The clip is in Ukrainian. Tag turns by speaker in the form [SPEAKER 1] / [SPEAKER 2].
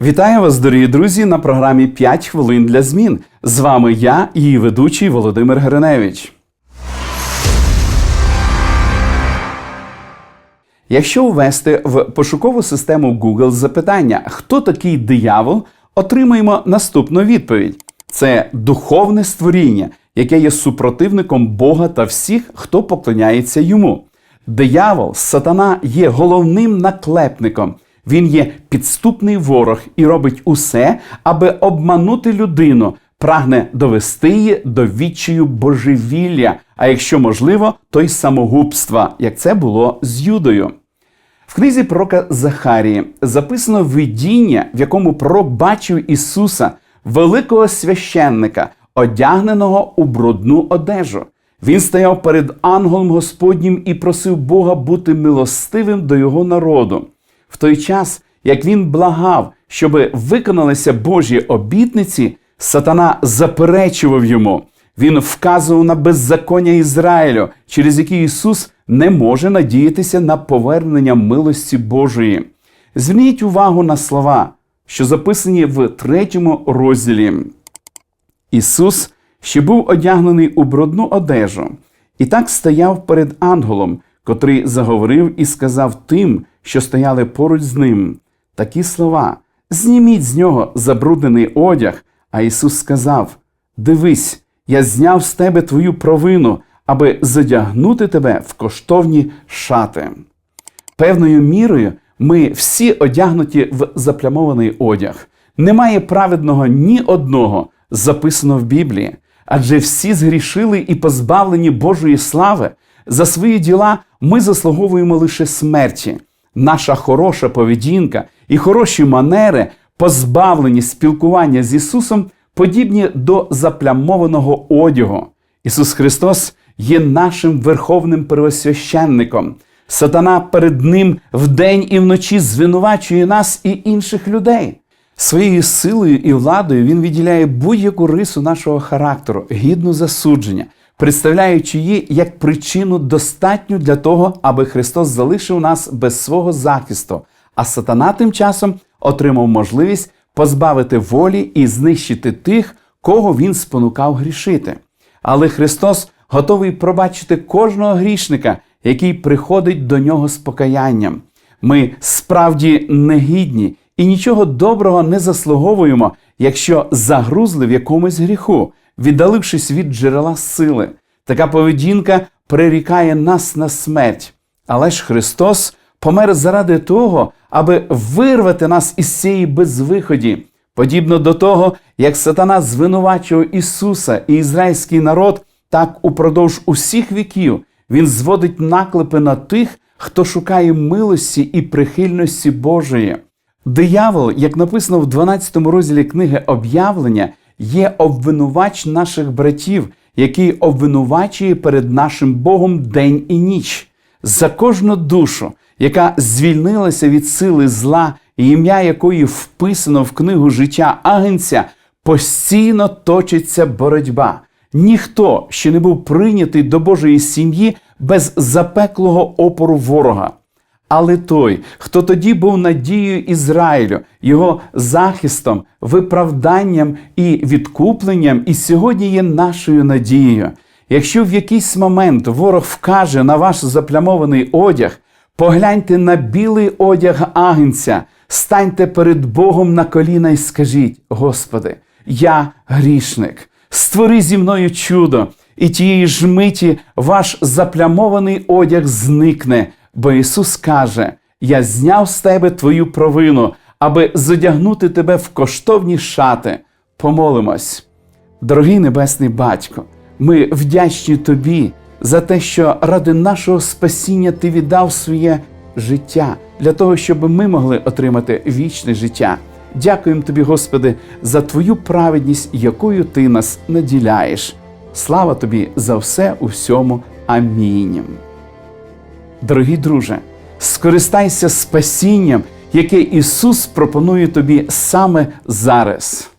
[SPEAKER 1] Вітаю вас, дорогі друзі, на програмі «5 хвилин для змін. З вами я, її ведучий Володимир Гриневич. Якщо ввести в пошукову систему Google запитання, хто такий диявол, отримаємо наступну відповідь: це духовне створіння, яке є супротивником Бога та всіх, хто поклоняється йому. Диявол, сатана, є головним наклепником. Він є підступний ворог і робить усе, аби обманути людину, прагне довести її до відчаю божевілля, а якщо можливо, то й самогубства, як це було з Юдою. В книзі пророка Захарії записано видіння, в якому пророк бачив Ісуса, великого священника, одягненого у брудну одежу. Він стояв перед ангелом Господнім і просив Бога бути милостивим до його народу. В той час, як він благав, щоб виконалися Божі обітниці, сатана заперечував йому. Він вказував на беззаконня Ізраїлю, через які Ісус не може надіятися на повернення милості Божої. Зверніть увагу на слова, що записані в третьому розділі. Ісус ще був одягнений у брудну одежу, і так стояв перед ангелом, котрий заговорив і сказав тим, що стояли поруч з ним, такі слова: Зніміть з нього забруднений одяг. А Ісус сказав: Дивись, я зняв з тебе твою провину, аби задягнути тебе в коштовні шати. Певною мірою ми всі одягнуті в заплямований одяг. Немає праведного ні одного, записано в Біблії, адже всі згрішили і позбавлені Божої слави. За свої діла ми заслуговуємо лише смерті. Наша хороша поведінка і хороші манери, позбавлені спілкування з Ісусом, подібні до заплямованого одягу. Ісус Христос є нашим верховним первосвященником. Сатана перед Ним вдень і вночі звинувачує нас і інших людей. Своєю силою і владою він відділяє будь-яку рису нашого характеру, гідну засудження, представляючи її як причину достатню для того, аби Христос залишив нас без свого захисту, а сатана тим часом отримав можливість позбавити волі і знищити тих, кого він спонукав грішити. Але Христос готовий пробачити кожного грішника, який приходить до нього з покаянням. Ми справді негідні і нічого доброго не заслуговуємо, якщо загрузли в якомусь гріху, віддалившись від джерела сили. Така поведінка прирікає нас на смерть. Але ж Христос помер заради того, аби вирвати нас із цієї безвиході, подібно до того, як сатана звинувачував Ісуса і ізраїльський народ, так упродовж усіх віків він зводить наклепи на тих, хто шукає милості і прихильності Божої. Диявол, як написано в 12 розділі книги об'явлення, є обвинувач наших братів, який обвинувачує перед нашим Богом день і ніч. За кожну душу, яка звільнилася від сили зла, ім'я якої вписано в книгу життя агенця, постійно точиться боротьба. Ніхто ще не був прийнятий до Божої сім'ї без запеклого опору ворога. Але той, хто тоді був надією Ізраїлю, його захистом, виправданням і відкупленням, і сьогодні є нашою надією. Якщо в якийсь момент ворог вкаже на ваш заплямований одяг, погляньте на білий одяг агнця, станьте перед Богом на коліна і скажіть: Господи, я грішник, створи зі мною чудо, і тієї ж миті ваш заплямований одяг зникне. Бо Ісус каже: Я зняв з тебе твою провину, аби задягнути тебе в коштовні шати. Помолимось. Дорогий Небесний Батько, ми вдячні Тобі за те, що ради нашого спасіння Ти віддав своє життя для того, щоб ми могли отримати вічне життя. Дякуємо Тобі, Господи, за Твою праведність, якою Ти нас наділяєш. Слава Тобі за все у всьому. Амінь. Дорогі друже, скористайся спасінням, яке Ісус пропонує тобі саме зараз.